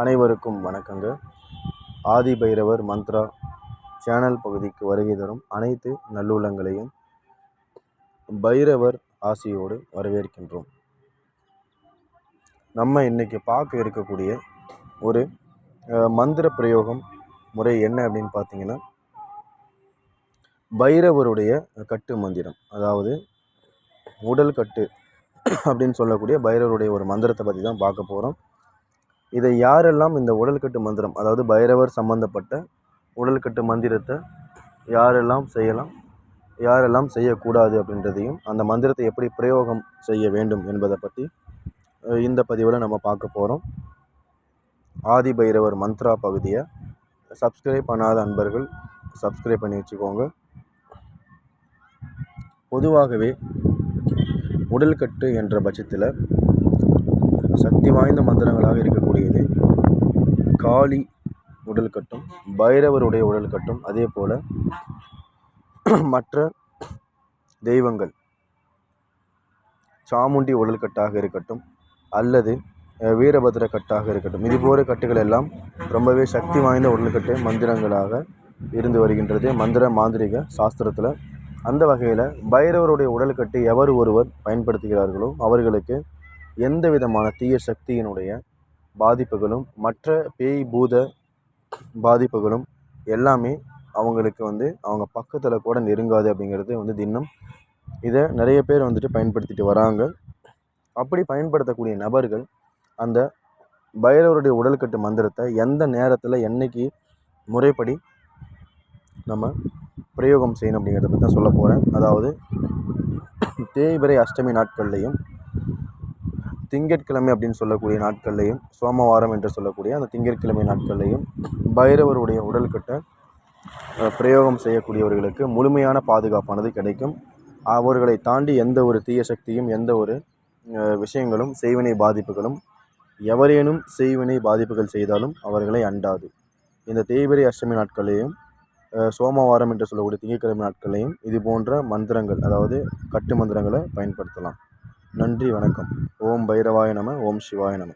அனைவருக்கும் வணக்கங்க. ஆதி பைரவர் மந்த்ரா சேனல் பகுதிக்கு வருகை தரும் அனைத்து நல்லுள்ளங்களையும் பைரவர் ஆசியோடு வரவேற்கின்றோம். நம்ம இன்றைக்கி பார்க்க இருக்கக்கூடிய ஒரு மந்திர பிரயோகம் முறை என்ன அப்படின்னு பார்த்தீங்கன்னா பைரவருடைய கட்டு மந்திரம். அதாவது உடல் கட்டு அப்படின்னு சொல்லக்கூடிய பைரவருடைய ஒரு மந்திரத்தை பற்றி தான் பார்க்க போகிறோம் இதை யாரெல்லாம் இந்த உடல்கட்டு மந்திரம் அதாவது பைரவர் சம்பந்தப்பட்ட உடல்கட்டு மந்திரத்தை யாரெல்லாம் செய்யலாம் யாரெல்லாம் செய்யக்கூடாது அப்படின்றதையும் அந்த மந்திரத்தை எப்படி பிரயோகம் செய்ய வேண்டும் என்பதை பற்றி இந்த பதிவில் நம்ம பார்க்க போகிறோம் ஆதி பைரவர் மந்த்ரா பகுதியை சப்ஸ்கிரைப் பண்ணாத அன்பர்கள் சப்ஸ்கிரைப் பண்ணி வச்சுக்கோங்க. பொதுவாகவே உடல்கட்டு என்ற பட்சத்தில் சக்தி வாய்ந்த மந்திரங்களாக இருக்கக்கூடியது. காளி உடல் கட்டும் பைரவருடைய உடல் கட்டும் அதே போல் மற்ற தெய்வங்கள். சாமுண்டி உடல் கட்டாக இருக்கட்டும் அல்லது வீரபத்ர கட்டாக இருக்கட்டும் இது போன்ற கட்டுகள் எல்லாம் ரொம்பவே சக்தி வாய்ந்த உடல்கட்டு மந்திரங்களாக இருந்து வருகின்றது. மந்திர மாந்திரிக சாஸ்திரத்தில். அந்த வகையில் பைரவருடைய உடல்கட்டு எவர் ஒருவர் பயன்படுத்துகிறார்களோ அவர்களுக்கு எந்த விதமான தீய சக்தியினுடைய பாதிப்புகளும் மற்ற பேய் பூத பாதிப்புகளும் எல்லாமே அவங்களுக்கு வந்து அவங்க பக்கத்தில் கூட நெருங்காது அப்படிங்கிறது வந்து தினம் இதை நிறைய பேர் வந்துட்டு பயன்படுத்திட்டு வராங்க. அப்படி பயன்படுத்தக்கூடிய நபர்கள் அந்த பைரவருடைய உடல்கட்டு மந்திரத்தை எந்த நேரத்தில் என்னைக்கு முறைப்படி நம்ம பிரயோகம் செய்யணும் அப்படிங்கிறத பற்றி தான் சொல்ல போகிறேன் அதாவது தேய்பிரை அஷ்டமி நாட்கள்லையும் திங்கட்கிழமை அப்படின்னு சொல்லக்கூடிய நாட்கள்லையும் சோமவாரம் என்று சொல்லக்கூடிய அந்த திங்கட்கிழமை நாட்கள்லையும் பைரவருடைய உடல்கட்டை பிரயோகம் செய்யக்கூடியவர்களுக்கு முழுமையான பாதுகாப்பானது கிடைக்கும். அவர்களை தாண்டி எந்த ஒரு தீய சக்தியும் எந்த ஒரு விஷயங்களும் செய்வினை பாதிப்புகளும் எவரேனும் செய்வினை பாதிப்புகள் செய்தாலும் அவர்களை அண்டாது. இந்த தேய்பிரை அஷ்டமி நாட்களையும் சோமவாரம் என்று சொல்லக்கூடிய திங்கட்கிழமை நாட்களையும் இது போன்ற மந்திரங்கள் அதாவது கட்டு மந்திரங்களை பயன்படுத்தலாம். நன்றி வணக்கம். ஓம் பைரவாய நம ஓம் சிவாய நம.